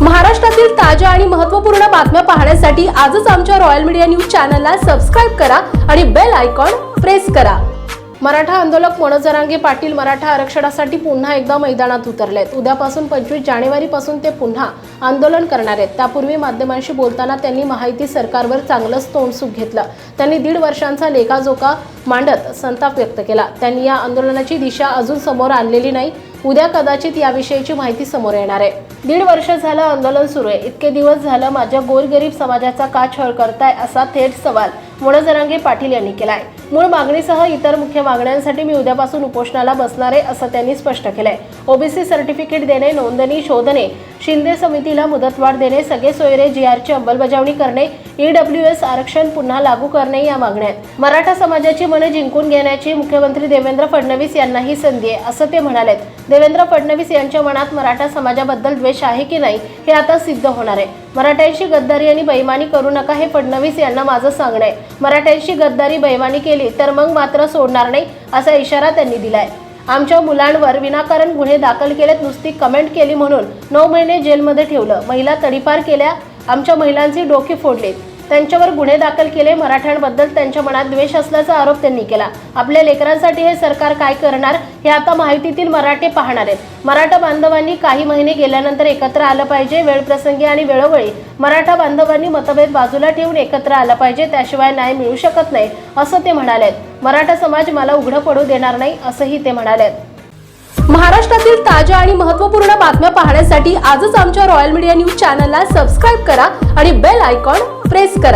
महाराष्ट्रातील ताज्या आणि महत्त्वपूर्ण बातम्या पाहण्यासाठी आजच आमच्या रॉयल मीडिया न्यूज चॅनलला सबस्क्राईब करा आणि बेल आयकॉन प्रेस करा. मराठा आंदोलक मनोज जरांगे पाटील मराठा आरक्षणासाठी पुन्हा एकदा मैदानात उतरलेत. उद्यापासून पंचवीस जानेवारीपासून ते पुन्हा आंदोलन करणार आहेत. त्यापूर्वी माध्यमांशी बोलताना त्यांनी माहिती सरकारवर चांगलंच तोंडसुख घेतलं. त्यांनी दीड वर्षांचा लेखाजोखा मांडत संताप व्यक्त केला. त्यांनी या आंदोलनाची दिशा अजून समोर आणलेली नाही. उद्या कदाचित याविषयीची माहिती समोर येणार आहे. दीड वर्ष झालं आंदोलन सुरू आहे. इतके दिवस झालं माझ्या गोरगरीब समाजाचा का छळ करताय असा थेट सवाल मनोजरांगे पाटील यांनी केलाय. मूळ मागणीसह इतर मुख्य मागण्यांसाठी मी उद्यापासून उपोषणाला बसणार आहे असं त्यांनी स्पष्ट केलंय. ओबीसी सर्टिफिकेट देणे नोंदणी शोधणे शिंदे समितीला मुदतवाढ देणे सगळे सोयरे जी आरची अंमलबजावणी करणे ईडब्ल्यू एस आरक्षण पुन्हा लागू करणे या मागण्या आहेत. मराठा समाजाची मने जिंकून घेण्याची मुख्यमंत्री देवेंद्र फडणवीस यांनाही संधी आहे असं ते म्हणाले देवेंद्र फडणवीस यांच्या मनात मराठा समाजाबद्दल द्वेष आहे की नाही हे आता सिद्ध होणार आहे. मराठ्यांशी गद्दारी आणि बैमानी करू नका हे फडणवीस यांना माझं सांगणं आहे. मराठ्यांशी गद्दारी बैमानी केली तर मग मात्र सोडणार नाही असा इशारा त्यांनी दिलाय. आमच्या मुलांवर विनाकारण गुन्हे दाखल केलेत नुसती कमेंट केली म्हणून नऊ महिने जेलमध्ये ठेवलं. महिला तडीपार केल्या. आमच्या महिलांची डोके फोडले त्यांच्यावर गुन्हे दाखल केले. मराठ्यांबद्दल त्यांच्या मनात द्वेष असल्याचा आरोप त्यांनी केला. आपल्या लेकरांसाठी हे सरकार काय करणार हे आता माहितीतील मराठे पाहणार आहेत. मराठा बांधवांनी काही महिने गेल्यानंतर एकत्र आलं पाहिजे. वेळप्रसंगी आणि वेळोवेळी मराठा बांधवांनी मतभेद बाजूला ठेवून एकत्र आलं पाहिजे. त्याशिवाय न्याय मिळू शकत नाही असं ते म्हणालेत. मराठा समाज मला उघडं पडू देणार नाही असंही ते म्हणाले. महाराष्ट्रातील ताज्या आणि महत्त्वपूर्ण बातम्या पाहण्यासाठी आजच आमच्या रॉयल मीडिया न्यूज चॅनलला सबस्क्राईब करा आणि बेल आयकॉन प्रेस करा.